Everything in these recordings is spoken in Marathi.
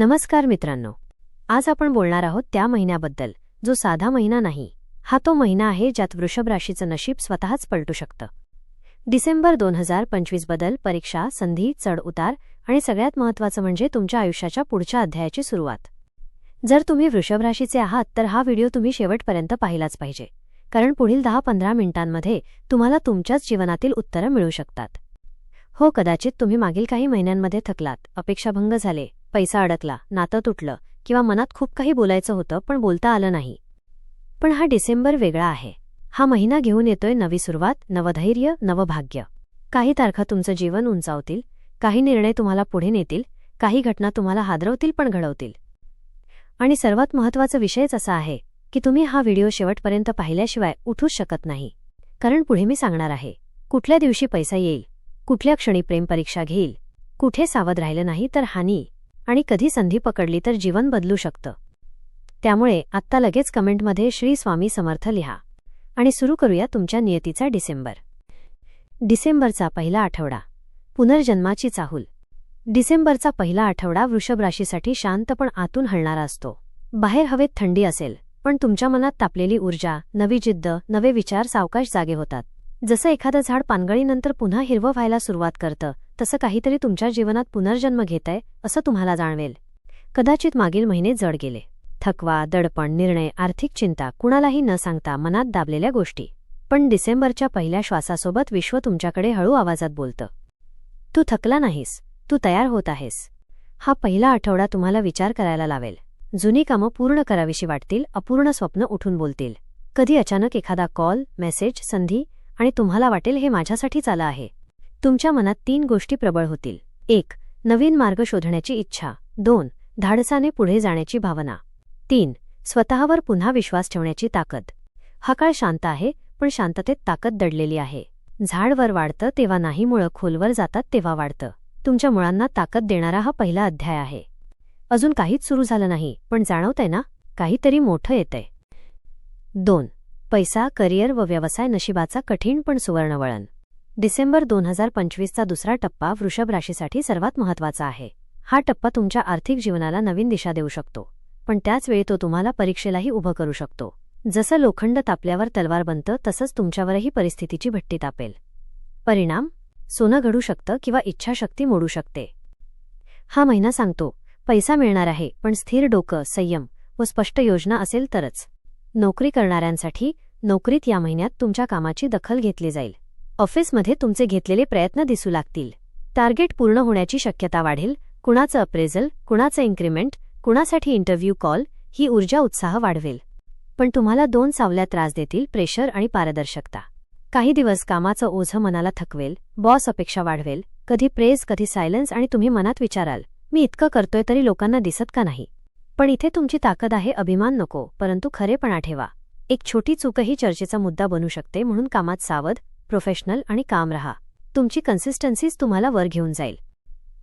नमस्कार मित्रांनो. आज आपण बोलणार आहोत त्या महिन्याबद्दल जो साधा महिना नाही हा तो महिना आहे ज्यात वृषभ राशीचं नशीब स्वतःच पलटू शकतं. डिसेंबर दोन हजार पंचवीस बदल परीक्षा संधी चढउतार आणि सगळ्यात महत्त्वाचं म्हणजे तुमच्या आयुष्याच्या पुढच्या अध्यायाची सुरुवात. जर तुम्ही वृषभ राशीचे आहात तर हा व्हिडिओ तुम्ही शेवटपर्यंत पाहिलाच पाहिजे कारण पुढील दहा पंधरा मिनिटांमध्ये तुम्हाला तुमच्याच जीवनातील उत्तरं मिळू शकतात. हो कदाचित तुम्ही मागील काही महिन्यांमध्ये थकलात अपेक्षाभंग झाले पैसा अडकला नातं तुटलं किंवा मनात खूप काही बोलायचं होतं पण बोलता आलं नाही. पण हा डिसेंबर वेगळा आहे. हा महिना घेऊन येतोय नवी सुरुवात नवधैर्य नवभाग्य काही तारखा तुमचं जीवन उंचावतील काही निर्णय तुम्हाला पुढे नेतील काही घटना तुम्हाला हादरवतील पण घडवतील. आणि सर्वात महत्त्वाचा विषयच असा आहे की तुम्ही हा व्हिडिओ शेवटपर्यंत पाहिल्याशिवाय उठूच शकत नाही. कारण पुढे मी सांगणार आहे कुठल्या दिवशी पैसा येईल कुठल्या क्षणी प्रेमपरीक्षा घेईल कुठे सावध राहिलं नाही तर हानी. आणि कधी संधी पकडली तर जीवन बदलू शकतं. त्यामुळे आत्ता लगेच कमेंटमध्ये श्री स्वामी समर्थ लिहा. आणि सुरू करूया तुमच्या नियतीचा डिसेंबर. डिसेंबरचा पहिला आठवडा. पुनर्जन्माची चाहूल. डिसेंबरचा पहिला आठवडा वृषभ राशीसाठी शांत पण आतून हलणारा असतो. बाहेर हवेत थंडी असेल पण तुमच्या मनात तापलेली ऊर्जा नवी जिद्द नवे विचार सावकाश जागे होतात. जसं एखादं झाड पानगळीनंतर पुन्हा हिरवं व्हायला सुरुवात करतं तसं काहीतरी तुमच्या जीवनात पुनर्जन्म घेतंय असं तुम्हाला जाणवेल. कदाचित मागील महिने जड गेले. थकवा दडपण निर्णय आर्थिक चिंता कुणालाही न सांगता मनात दाबलेल्या गोष्टी. पण डिसेंबरच्या पहिल्या श्वासासोबत विश्व तुमच्याकडे हळू आवाजात बोलतं. तू थकला नाहीस. तू तयार होत आहेस. हा पहिला आठवडा तुम्हाला विचार करायला लावेल. जुनी कामं पूर्ण करावीशी वाटतील अपूर्ण स्वप्न उठून बोलतील. कधी अचानक एखादा कॉल मेसेज संधी आणि तुम्हाला वाटेल हे माझ्यासाठीच आलं आहे. तुमच्या मनात तीन गोष्टी प्रबळ होतील. एक नवीन मार्ग शोधण्याची इच्छा. दोन धाडसाने पुढे जाण्याची भावना. तीन स्वतःवर पुन्हा विश्वास ठेवण्याची ताकद. हा काळ शांत आहे पण शांततेत ताकद दडलेली आहे. झाड वर वाढतं तेव्हा नाही मुळं खोलवर जातात तेव्हा वाढतं. तुमच्या मुळांना ताकद देणारा हा पहिला अध्याय आहे. अजून काहीच सुरू झालं नाही पण जाणवतंय ना? काहीतरी मोठं येतंय. दोन पैसा करिअर व व्यवसाय नशिबाचा कठीण पण सुवर्णवळण. डिसेंबर दोन हजार पंचवीसचा दुसरा टप्पा वृषभ राशीसाठी सर्वात महत्त्वाचा आहे. हा टप्पा तुमच्या आर्थिक जीवनाला नवीन दिशा देऊ शकतो पण त्याचवेळी तो तुम्हाला परीक्षेलाही उभं करू शकतो. जसं लोखंड तापल्यावर तलवार बनतं तसंच तुमच्यावरही परिस्थितीची भट्टी तापेल. परिणाम? सोनं घडू शकतं किंवा इच्छाशक्ती मोडू शकते. हा महिना सांगतो पैसा मिळणार आहे पण स्थिर डोकं संयम व स्पष्ट योजना असेल तरच. नोकरी करणाऱ्यांसाठी नोकरीत या महिन्यात तुमच्या कामाची दखल घेतली जाईल. ऑफिसमध्ये तुमचे घेतलेले प्रयत्न दिसू लागतील. टार्गेट पूर्ण होण्याची शक्यता वाढेल कुणाचं अप्रेझल कुणाचं इन्क्रीमेंट कुणासाठी इंटरव्ह्यू कॉल ही ऊर्जा उत्साह वाढवेल. पण तुम्हाला दोन सावल्या त्रास देतील प्रेशर आणि पारदर्शकता. काही दिवस कामाचं ओझं मनाला थकवेल बॉस अपेक्षा वाढवेल कधी प्रेज कधी सायलन्स आणि तुम्ही मनात विचाराल मी इतकं करतोय तरी लोकांना दिसत का नाही? पण इथे तुमची ताकद आहे अभिमान नको परंतु खरेपणा ठेवा. एक छोटी चूकही चर्चेचा मुद्दा बनू शकते म्हणून कामात सावध प्रोफेशनल आणि काम रहा. तुमची कन्सिस्टन्सीच तुम्हाला वर घेऊन जाईल.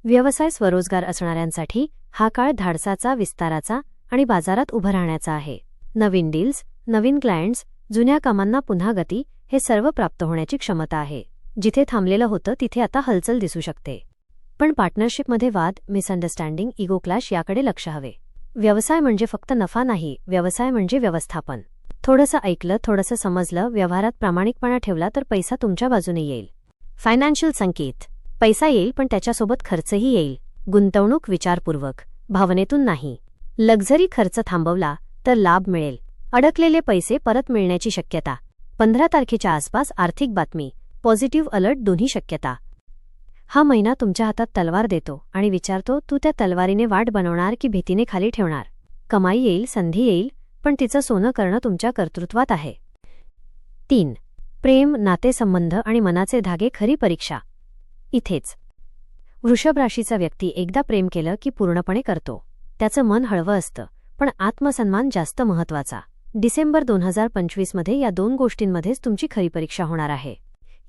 व्यवसाय स्वरोजगार असणाऱ्यांसाठी हा काळ धाडसाचा विस्ताराचा आणि बाजारात उभं राहण्याचा आहे. नवीन डील्स नवीन क्लायंट्स जुन्या कामांना पुन्हा गती हे सर्व प्राप्त होण्याची क्षमता आहे. जिथे थांबलेलं होतं तिथे आता हलचल दिसू शकते. पण पार्टनरशिपमध्ये वाद मिसअंडरस्टँडिंग इगो क्लॅश याकडे लक्ष हवे. व्यवसाय म्हणजे फक्त नफा नाही व्यवसाय म्हणजे व्यवस्थापन. थोडंसं ऐकलं थोडंसं समजलं व्यवहारात प्रामाणिकपणा ठेवला तर पैसा तुमच्या बाजूने येईल. फायनान्शियल संकेत. पैसा येईल पण त्याच्यासोबत खर्चही येईल. गुंतवणूक विचारपूर्वक. भावनेतून नाही. लक्झरी खर्च थांबवला तर लाभ मिळेल. अडकलेले पैसे परत मिळण्याची शक्यता. पंधरा तारखेच्या आसपास आर्थिक बातमी. पॉझिटिव्ह अलर्ट दोन्ही शक्यता. हा महिना तुमच्या हातात तलवार देतो आणि विचारतो तू त्या तलवारीने वाट बनवणार की भीतीने खाली ठेवणार? कमाई येईल संधी येईल पण तिचं सोनं करणं तुमच्या कर्तृत्वात आहे. तीन. प्रेम नातेसंबंध आणि मनाचे धागे खरी परीक्षा. इथेच. वृषभ राशीचा व्यक्ती एकदा प्रेम केलं की पूर्णपणे करतो. त्याचं मन हळवं असतं पण आत्मसन्मान जास्त महत्त्वाचा डिसेंबर दोन हजार पंचवीसमध्ये या दोन गोष्टींमध्येच तुमची खरी परीक्षा होणार आहे.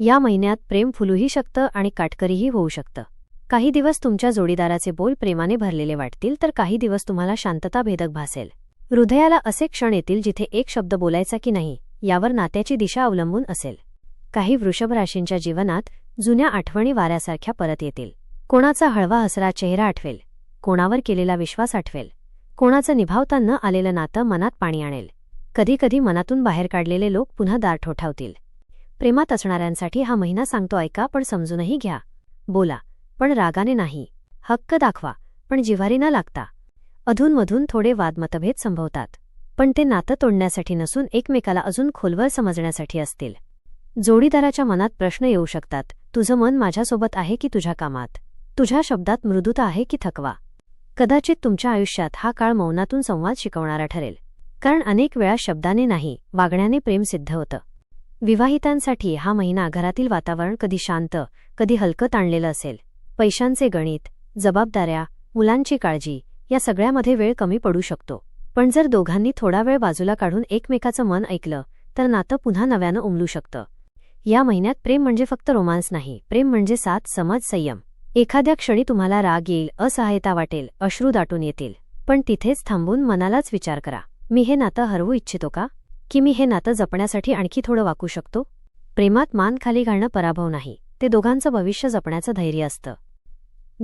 या महिन्यात प्रेम फुलूही शकतं आणि काटकरीही होऊ शकतं. काही दिवस तुमच्या जोडीदाराचे बोल प्रेमाने भरलेले वाटतील तर काही दिवस तुम्हाला शांतता भेदक भासेल. हृदयाला असे क्षण येतील जिथे एक शब्द बोलायचा की नाही यावर नात्याची दिशा अवलंबून असेल. काही वृषभराशींच्या जीवनात जुन्या आठवणी वाऱ्यासारख्या परत येतील. कोणाचा हळवा हसरा चेहरा आठवेल. कोणावर केलेला विश्वास आठवेल. कोणाचं निभावता न आलेलं नातं मनात पाणी आणेल. कधीकधी मनातून बाहेर काढलेले लोक पुन्हा दार ठोठावतील. प्रेमात असणाऱ्यांसाठी हा महिना सांगतो ऐका पण समजूनही घ्या. बोला पण रागाने नाही. हक्क दाखवा पण जिव्हारी न लागता. अधूनमधून थोडे वादमतभेद संभवतात पण ते नातं तोडण्यासाठी नसून एकमेकाला अजून खोलवर समजण्यासाठी असतील. जोडीदाराच्या मनात प्रश्न येऊ शकतात तुझं मन माझ्यासोबत आहे की तुझ्या कामात? तुझ्या शब्दात मृदुता आहे की थकवा? कदाचित तुमच्या आयुष्यात हा काळ मौनातून संवाद शिकवणारा ठरेल. कारण अनेक वेळा शब्दाने नाही वागण्याने प्रेम सिद्ध होतं. विवाहितांसाठी हा महिना घरातील वातावरण कधी शांत कधी हलकं ताणलेलं असेल. पैशांचे गणित जबाबदाऱ्या मुलांची काळजी या सगळ्यामध्ये वेळ कमी पडू शकतो. पण जर दोघांनी थोडा वेळ बाजूला काढून एकमेकाचं मन ऐकलं तर नातं पुन्हा नव्यानं उमलू शकतं. या महिन्यात प्रेम म्हणजे फक्त रोमांस नाही प्रेम म्हणजे साथ समज संयम. एखाद्या क्षणी तुम्हाला राग येईल असहायता वाटेल अश्रू दाटून येतील. पण तिथेच थांबून मनालाच विचार करा. मी हे नातं हरवू इच्छितो का? की मी हे नातं जपण्यासाठी आणखी थोडं वाकू शकतो? प्रेमात मान खाली घालणं पराभव नाही ते दोघांचं भविष्य जपण्याचं धैर्य असतं.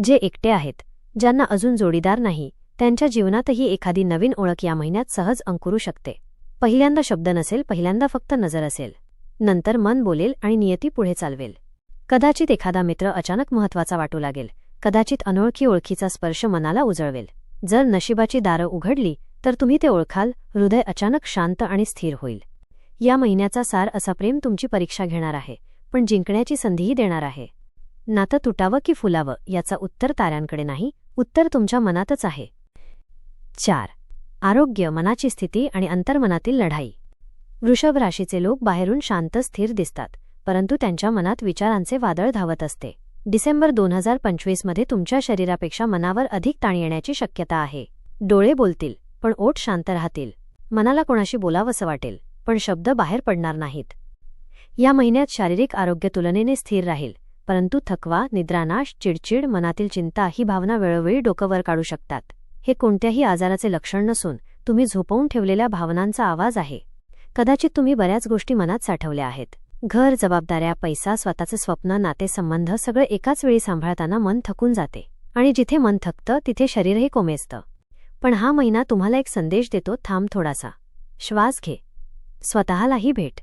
जे एकटे आहेत ज्यांना अजून जोडीदार नाही त्यांच्या जीवनातही एखादी नवीन ओळख या महिन्यात सहज अंकुरू शकते. पहिल्यांदा शब्द नसेल पहिल्यांदा फक्त नजर असेल. नंतर मन बोलेल आणि नियती पुढे चालवेल. कदाचित एखादा मित्र अचानक महत्त्वाचा वाटू लागेल कदाचित अनोळखी ओळखीचा स्पर्श मनाला उजळवेल. जर नशिबाची दारं उघडली तर तुम्ही ते ओळखाल हृदय अचानक शांत आणि स्थिर होईल. या महिन्याचा सार असा प्रेम तुमची परीक्षा घेणार आहे पण जिंकण्याची संधीही देणार आहे. नातं तुटावं की फुलावं याचा उत्तर ताऱ्यांकडे नाही उत्तर तुमच्या मनातच आहे. चार. आरोग्य मनाची स्थिती आणि अंतर्मनातील लढाई. वृषभ राशीचे लोक बाहेरून शांत स्थिर दिसतात परंतु त्यांच्या मनात विचारांचे वादळ धावत असते. डिसेंबर दोन हजार पंचवीसमध्ये तुमच्या शरीरापेक्षा मनावर अधिक ताण येण्याची शक्यता आहे. डोळे बोलतील पण ओठ शांत राहतील. मनाला कोणाशी बोलावंसं वाटेल पण शब्द बाहेर पडणार नाहीत. या महिन्यात शारीरिक आरोग्य तुलनेने स्थिर राहील. परंतु थकवा निद्रानाश चिडचिड मनातील चिंता ही भावना वेळोवेळी डोकंवर काढू शकतात. हे कोणत्याही आजाराचे लक्षण नसून तुम्ही झोपवून ठेवलेल्या भावनांचा आवाज आहे. कदाचित तुम्ही बऱ्याच गोष्टी मनात साठवल्या आहेत. घर जबाबदाऱ्या पैसा स्वतःचे स्वप्न नातेसंबंध सगळं एकाच वेळी सांभाळताना मन थकून जाते. आणि जिथे मन थकतं तिथे शरीरही कोमेजतं. पण हा महिना तुम्हाला एक संदेश देतो थांब थोडासा. श्वास घे. स्वतःलाही भेट.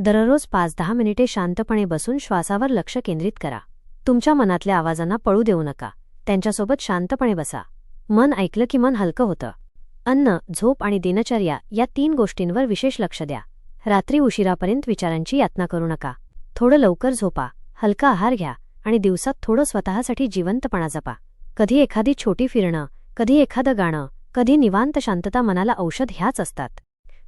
दररोज पाच दहा मिनिटे शांतपणे बसून श्वासावर लक्ष केंद्रित करा. तुमच्या मनातल्या आवाजांना पळू देऊ नका. त्यांच्यासोबत शांतपणे बसा. मन ऐकलं की मन हलकं होतं. अन्न झोप आणि दिनचर्या या तीन गोष्टींवर विशेष लक्ष द्या. रात्री उशिरापर्यंत विचारांची यातना करू नका. थोडं लवकर झोपा. हलका आहार घ्या आणि दिवसात थोडं स्वतःसाठी जिवंतपणा जपा. कधी एखादी छोटी फिरणं कधी एखादं गाणं कधी निवांत शांतता मनाला औषध ह्याच असतात.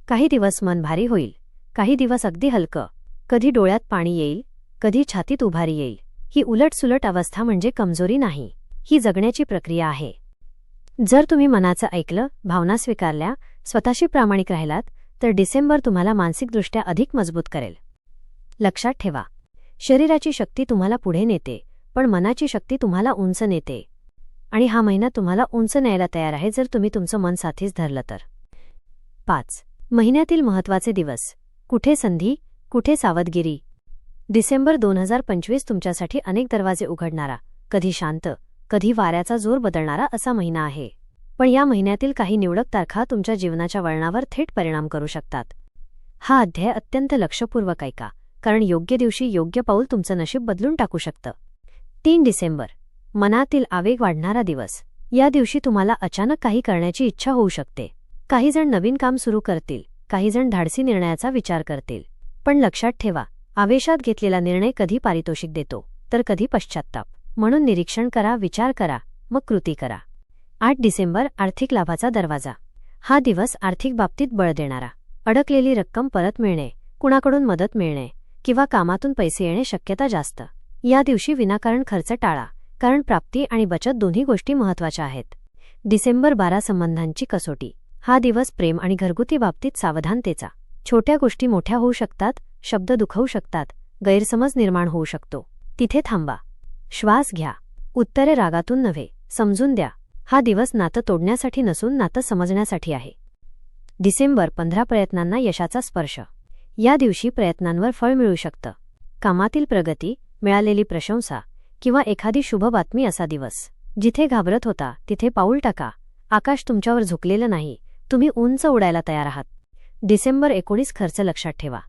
काही दिवस मन भारी होईल. काही दिवस अगदी हलकं. कधी डोळ्यात पाणी येईल कधी छातीत उभारी येईल. ही उलटसुलट अवस्था म्हणजे कमजोरी नाही. ही जगण्याची प्रक्रिया आहे. जर तुम्ही मनाचं ऐकलं भावना स्वीकारल्या स्वतःशी प्रामाणिक राहिलात तर डिसेंबर तुम्हाला मानसिकदृष्ट्या अधिक मजबूत करेल. लक्षात ठेवा. शरीराची शक्ती तुम्हाला पुढे नेते पण मनाची शक्ती तुम्हाला उंच नेते. आणि हा महिना तुम्हाला उंच न्यायला तयार आहे जर तुम्ही तुमचं मन साथीच धरलं तर. पाच. महिन्यातील महत्त्वाचे दिवस. कुठे संधी कुठे सावधगिरी? डिसेंबर दोन हजार पंचवीस तुमच्यासाठी अनेक दरवाजे उघडणारा कधी शांत कधी वाऱ्याचा जोर बदलणारा असा महिना आहे. पण या महिन्यातील काही निवडक तारखा तुमच्या जीवनाच्या वळणावर थेट परिणाम करू शकतात. हा अध्याय अत्यंत लक्षपूर्वक ऐका कारण योग्य दिवशी योग्य पाऊल तुमचं नशीब बदलून टाकू शकतं. तीन डिसेंबर मनातील आवेग वाढणारा दिवस. या दिवशी तुम्हाला अचानक काही करण्याची इच्छा होऊ शकते. काहीजण नवीन काम सुरू करतील काहीजण धाडसी निर्णयाचा विचार करतील. पण लक्षात ठेवा आवेशात घेतलेला निर्णय कधी पारितोषिक देतो तर कधी पश्चात्ताप. म्हणून निरीक्षण करा विचार करा मग कृती करा. आठ डिसेंबर आर्थिक लाभाचा दरवाजा. हा दिवस आर्थिक बाबतीत बळ देणारा. अडकलेली रक्कम परत मिळणे कुणाकडून मदत मिळणे किंवा कामातून पैसे येणे शक्यता जास्त. या दिवशी विनाकारण खर्च टाळा कारण प्राप्ती आणि बचत दोन्ही गोष्टी महत्त्वाच्या आहेत. डिसेंबर बारा संबंधांची कसोटी. हा दिवस प्रेम आणि घरगुती बाबतीत सावधानतेचा. छोट्या गोष्टी मोठ्या होऊ शकतात शब्द दुखवू शकतात गैरसमज निर्माण होऊ शकतो. तिथे थांबा. श्वास घ्या. उत्तरे रागातून नव्हे समजून द्या. हा दिवस नातं तोडण्यासाठी नसून नातं समजण्यासाठी आहे. डिसेंबर पंधरा प्रयत्नांना यशाचा स्पर्श. या दिवशी प्रयत्नांवर फळ मिळू शकतं. कामातील प्रगती मिळालेली प्रशंसा किंवा एखादी शुभ बातमी असा दिवस. जिथे घाबरत होता तिथे पाऊल टाका. आकाश तुमच्यावर झुकलेलं नाही. तुम्ही उंच उडायला तयार आहात. डिसेंबर एकोणीस खर्च लक्षात ठेवा.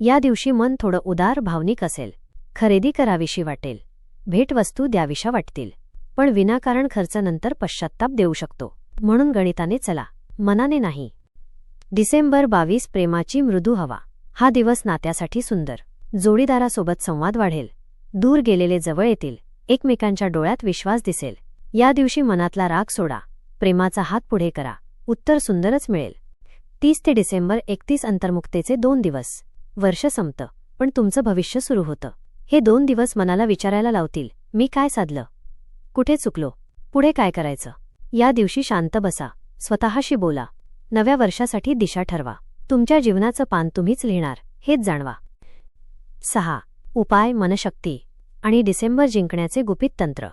या दिवशी मन थोडं उदार भावनिक असेल. खरेदी करावीशी वाटेल. भेटवस्तू द्याविशा वाटतील. पण विनाकारण खर्च नंतर पश्चात्ताप देऊ शकतो. म्हणून गणिताने चला. मनाने नाही. डिसेंबर बावीस प्रेमाची मृदू हवा. हा दिवस नात्यासाठी सुंदर. जोडीदारासोबत संवाद वाढेल. दूर गेलेले जवळ येतील. एकमेकांच्या डोळ्यात विश्वास दिसेल. या दिवशी मनातला राग सोडा. प्रेमाचा हात पुढे करा. उत्तर सुंदरच मिळेल. तीस ते डिसेंबर एकतीस अंतर्मुक्तेचे दोन दिवस. वर्ष संपतं पण तुमचं भविष्य सुरू होतं. हे दोन दिवस मनाला विचारायला लावतील मी काय साधलं? कुठे चुकलो? पुढे काय करायचं? या दिवशी शांत बसा स्वतःशी बोला. नव्या वर्षासाठी दिशा ठरवा. तुमच्या जीवनाचं पान तुम्हीच लिहिणार हेच जाणवा. सहा. उपाय मनशक्ती आणि डिसेंबर जिंकण्याचे गुपित तंत्र.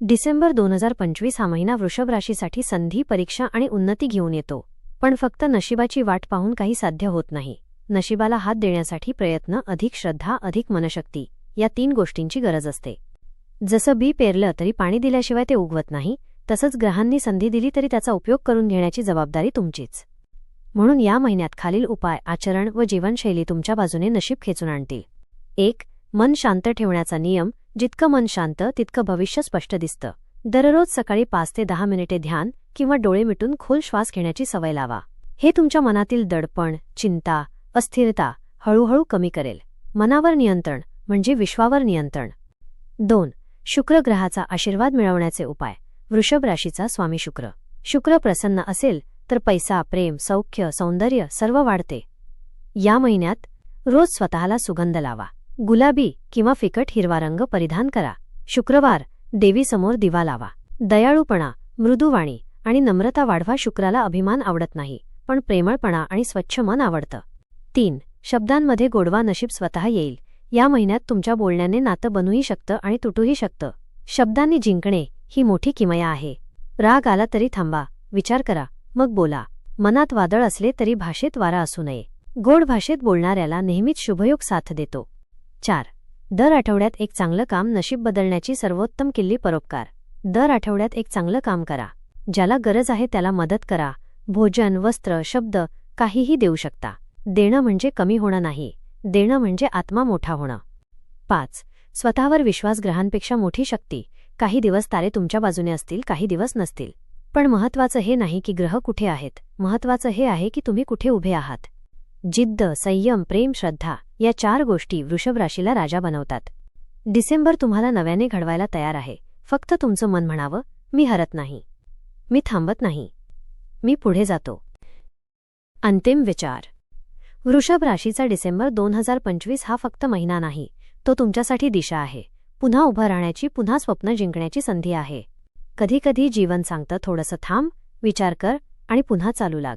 डिसेंबर दोन हजार पंचवीस हा महिना वृषभ राशीसाठी संधी परीक्षा आणि उन्नती घेऊन येतो. पण फक्त नशिबाची वाट पाहून काही साध्य होत नाही. नशिबाला हात देण्यासाठी प्रयत्न अधिक श्रद्धा अधिक मनशक्ती या तीन गोष्टींची गरज असते. जसं बी पेरलं तरी पाणी दिल्याशिवाय ते उगवत नाही तसंच ग्रहांनी संधी दिली तरी त्याचा उपयोग करून घेण्याची जबाबदारी तुमचीच. म्हणून या महिन्यात खालील उपाय आचरण व जीवनशैली तुमच्या बाजूने नशीब खेचून आणतील. एक मन शांत ठेवण्याचा नियम जितकं मन शांत तितकं भविष्य स्पष्ट दिसतं. दररोज सकाळी पाच ते दहा मिनिटे ध्यान किंवा डोळे मिटून खोल श्वास घेण्याची सवय लावा. हे तुमच्या मनातील दडपण चिंता अस्थिरता हळूहळू कमी करेल. मनावर नियंत्रण म्हणजे विश्वावर नियंत्रण. दोन शुक्र ग्रहाचा आशीर्वाद मिळवण्याचे उपाय. वृषभ राशीचा स्वामी शुक्र. शुक्र प्रसन्न असेल तर पैसा प्रेम सौख्य सौंदर्य सर्व वाढते. या महिन्यात रोज स्वतःला सुगंध लावा. गुलाबी किंवा फिकट हिरवा रंग परिधान करा. शुक्रवार देवीसमोर दिवा लावा. दयाळूपणा मृदुवाणी आणि नम्रता वाढवा शुक्राला अभिमान आवडत नाही पण प्रेमळपणा आणि स्वच्छ मन आवडतं. तीन शब्दांमध्ये गोडवा नशीब स्वतः येईल. या महिन्यात तुमच्या बोलण्याने नातं बनूही शकतं आणि तुटूही शकतं. शब्दांनी जिंकणे ही मोठी किमया आहे. राग आला तरी थांबा विचार करा मग बोला. मनात वादळ असले तरी भाषेत वारा असू नये. गोड भाषेत बोलणाऱ्याला नेहमीच शुभयोग साथ देतो. चार. दर आठवड्यात एक चांगलं काम नशीब बदलण्याची सर्वोत्तम किल्ली परोपकार. दर आठवड्यात एक चांगलं काम करा. ज्याला गरज आहे त्याला मदत करा. भोजन वस्त्र शब्द काहीही देऊ शकता. देणं म्हणजे कमी होणं नाही. देणं म्हणजे आत्मा मोठा होणं. पाच. स्वतःवर विश्वास ग्रहांपेक्षा मोठी शक्ती. काही दिवस तारे तुमच्या बाजूने असतील काही दिवस नसतील. पण महत्वाचं हे नाही की ग्रह कुठे आहेत. महत्वाचं हे आहे की तुम्ही कुठे उभे आहात. जिद्द संयम प्रेम श्रद्धा या चार गोष्टी वृषभ राशीला राजा बनवतात. डिसेंबर तुम्हाला नव्याने घडवायला तयार आहे. फक्त तुमचं मन म्हणावं मी हरत नाही. मी थांबत नाही. मी पुढे जातो. अंतिम विचार. वृषभ राशीचा डिसेंबर दोन हजार पंचवीस हा फक्त महिना नाही तो तुमच्यासाठी दिशा आहे. पुन्हा उभं राहण्याची पुन्हा स्वप्न जिंकण्याची संधी आहे. कधीकधी जीवन सांगतं थोडंसं थांब विचार कर आणि पुन्हा चालू लाग.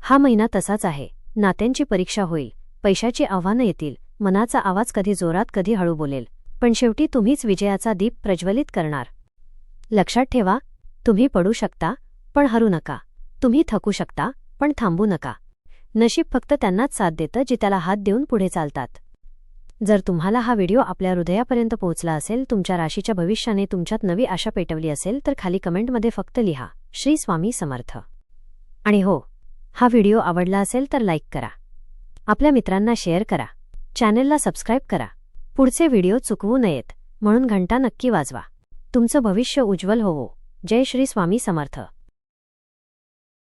हा महिना तसाच आहे. नात्यांची परीक्षा होईल. पैशाची आव्हानं येतील. मनाचा आवाज कधी जोरात कधी हळू बोलेल. पण शेवटी तुम्हीच विजयाचा दीप प्रज्वलित करणार. लक्षात ठेवा तुम्ही पडू शकता पण हरू नका. तुम्ही थकू शकता पण थांबू नका. नशीब फक्त त्यांनाच साथ देतं जी त्याला हात देऊन पुढे चालतात. जर तुम्हाला हा व्हिडिओ आपल्या हृदयापर्यंत पोहोचला असेल तुमच्या राशीच्या भविष्याने तुमच्यात नवी आशा पेटवली असेल तर खाली कमेंटमध्ये फक्त लिहा श्री स्वामी समर्थ. आणि हो हा व्हिडिओ आवडला असेल तर लाईक करा. आपल्या मित्रांना शेअर करा. चॅनेलला सबस्क्राईब करा. पुढचे व्हिडिओ चुकवू नयेत म्हणून घंटा नक्की वाजवा. तुमचं भविष्य उज्ज्वल होवो. जय श्री स्वामी समर्थ.